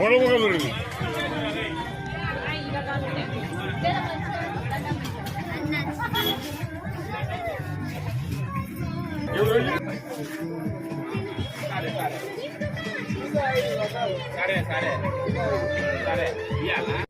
বড় বড় ধরে Kare, kare, kare.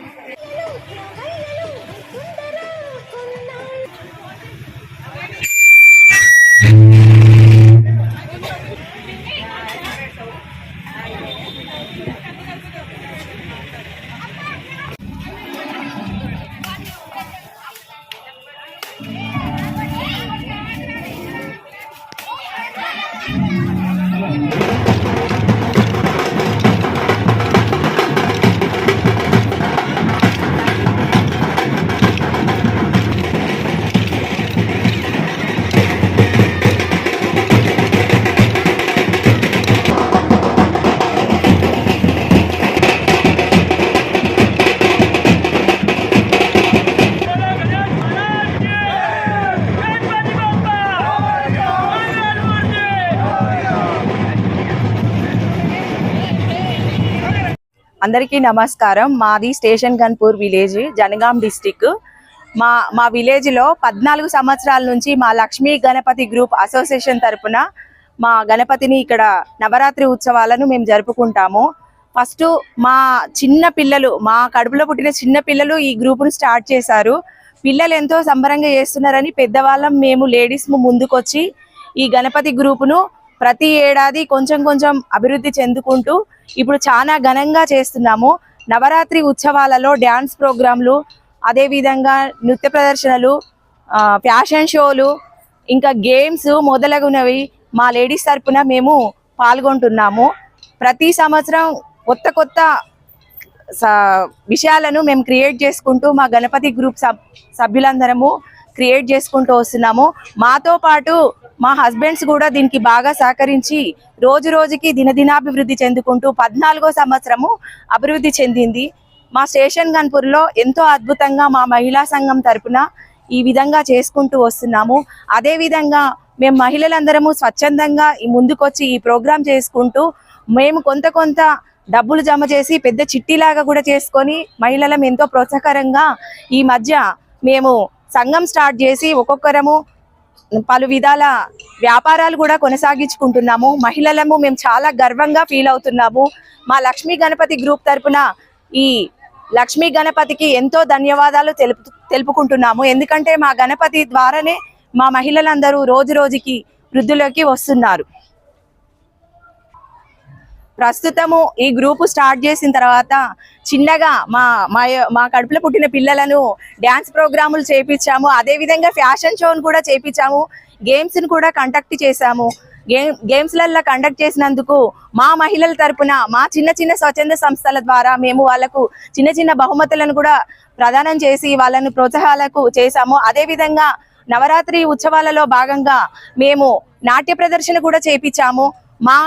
అందరికీ నమస్కారం. మాది station Ghanpur village Jangaon district. మా మా విలేజ్లో పద్నాలుగు సంవత్సరాల నుంచి మా లక్ష్మీ గణపతి గ్రూప్ అసోసియేషన్ తరపున మా గణపతిని ఇక్కడ నవరాత్రి ఉత్సవాలను మేము జరుపుకుంటాము. ఫస్ట్ మా చిన్న పిల్లలు మా కడుపులో పుట్టిన చిన్న పిల్లలు ఈ గ్రూపును స్టార్ట్ చేశారు. పిల్లలు ఎంతో సంబరంగా చేస్తున్నారని పెద్దవాళ్ళం మేము లేడీస్ ముందుకొచ్చి ఈ గణపతి గ్రూపును ప్రతి ఏడాది కొంచెం కొంచెం అభివృద్ధి చెందుకుంటూ ఇప్పుడు చాలా ఘనంగా చేస్తున్నాము. నవరాత్రి ఉత్సవాలలో డ్యాన్స్ ప్రోగ్రాంలు అదేవిధంగా నృత్య ప్రదర్శనలు ఫ్యాషన్ షోలు ఇంకా గేమ్స్ మొదలగునవి మా లేడీస్ తరపున మేము పాల్గొంటున్నాము. ప్రతి సంవత్సరం కొత్త కొత్త స- విషయాలను మేము క్రియేట్ చేసుకుంటూ మా గణపతి గ్రూప్ సబ్ సభ్యులందరము క్రియేట్ చేసుకుంటూ వస్తున్నాము. మాతో పాటు మా హస్బెండ్స్ కూడా దీనికి బాగా సహకరించి రోజు రోజుకి దినదినాభివృద్ధి చెందుకుంటూ పద్నాలుగో సంవత్సరము అభివృద్ధి చెందింది. మా స్టేషన్ గన్పూర్లో ఎంతో అద్భుతంగా మా మహిళా సంఘం తరపున ఈ విధంగా చేసుకుంటూ వస్తున్నాము. అదే విధంగా మేము మహిళలందరము స్వచ్ఛందంగా ఈ ముందుకొచ్చి ఈ ప్రోగ్రాం చేసుకుంటూ మేము కొంత కొంత డబ్బులు జమ చేసి పెద్ద చిట్టిలాగా కూడా చేసుకొని మహిళలం ఎంతో ప్రోత్సాహకరంగా ఈ మధ్య మేము సంఘం స్టార్ట్ చేసి ఒక్కొక్కరము పలు విధాల వ్యాపారాలు కూడా కొనసాగించుకుంటున్నాము. మహిళలము మేము చాలా గర్వంగా ఫీల్ అవుతున్నాము. మా లక్ష్మీ గణపతి గ్రూప్ తరపున ఈ లక్ష్మీ గణపతికి ఎంతో ధన్యవాదాలు తెలుపు తెలుపుకుంటున్నాము. ఎందుకంటే మా గణపతి ద్వారానే మా మహిళలందరూ రోజు రోజుకి వృద్ధులోకి వస్తున్నారు. ప్రస్తుతము ఈ గ్రూపు స్టార్ట్ చేసిన తర్వాత చిన్నగా మా మా మా కడుపులో పుట్టిన పిల్లలను డ్యాన్స్ ప్రోగ్రాములు చేపించాము. అదే విధంగా ఫ్యాషన్ షోను కూడా చేపించాము. గేమ్స్ని కూడా కండక్ట్ చేశాము. గేమ్ గేమ్స్లలో కండక్ట్ చేసినందుకు మా మహిళల తరపున మా చిన్న చిన్న స్వచ్ఛంద సంస్థల ద్వారా మేము వాళ్ళకు చిన్న చిన్న బహుమతులను కూడా ప్రదానం చేసి వాళ్ళను ప్రోత్సాహాలకు చేశాము. అదేవిధంగా నవరాత్రి ఉత్సవాలలో భాగంగా మేము నాట్య ప్రదర్శన కూడా చేపించాము. మా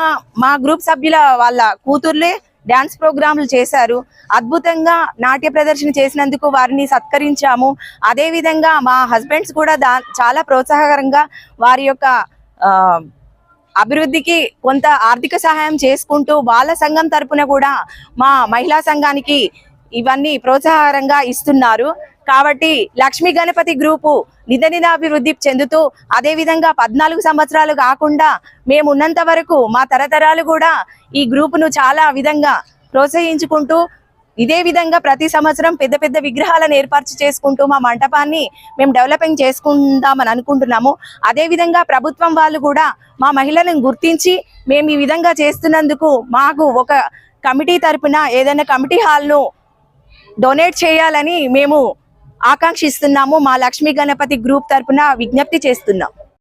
మా గ్రూప్ సభ్యుల వాళ్ళ కూతుర్లే డాన్స్ ప్రోగ్రాంలు చేశారు. అద్భుతంగా నాట్య ప్రదర్శన చేసినందుకు వారిని సత్కరించాము. అదేవిధంగా మా హస్బెండ్స్ కూడా దా చాలా ప్రోత్సాహకరంగా వారి యొక్క అభివృద్ధికి కొంత ఆర్థిక సహాయం చేసుకుంటూ వాళ్ళ సంఘం తరపున కూడా మా మహిళా సంఘానికి ఇవన్నీ ప్రోత్సాహకరంగా ఇస్తున్నారు. కాబట్టి లక్ష్మీ గణపతి గ్రూపు నిధనినాభివృద్ధి చెందుతూ అదే విధంగా పద్నాలుగు సంవత్సరాలు కాకుండా మేము ఉన్నంత వరకు మా తరతరాలు కూడా ఈ గ్రూపును చాలా విధంగా ప్రోత్సహించుకుంటూ ఇదే విధంగా ప్రతి సంవత్సరం పెద్ద పెద్ద విగ్రహాలను ఏర్పాటు చేసుకుంటూ మా మంటపాన్ని మేము డెవలపింగ్ చేసుకుందామని అనుకుంటున్నాము. అదే విధంగా ప్రభుత్వం వాళ్ళు కూడా మా మహిళలను గుర్తించి మేము ఈ విధంగా చేస్తున్నందుకు మాకు ఒక కమిటీ తరపున ఏదైనా కమిటీ హాల్ను డొనేట్ చేయాలని మేము ఆకాంక్షిస్తున్నాము. మా లక్ష్మీ గణపతి గ్రూప్ తరపున విజ్ఞప్తి చేస్తున్నాం.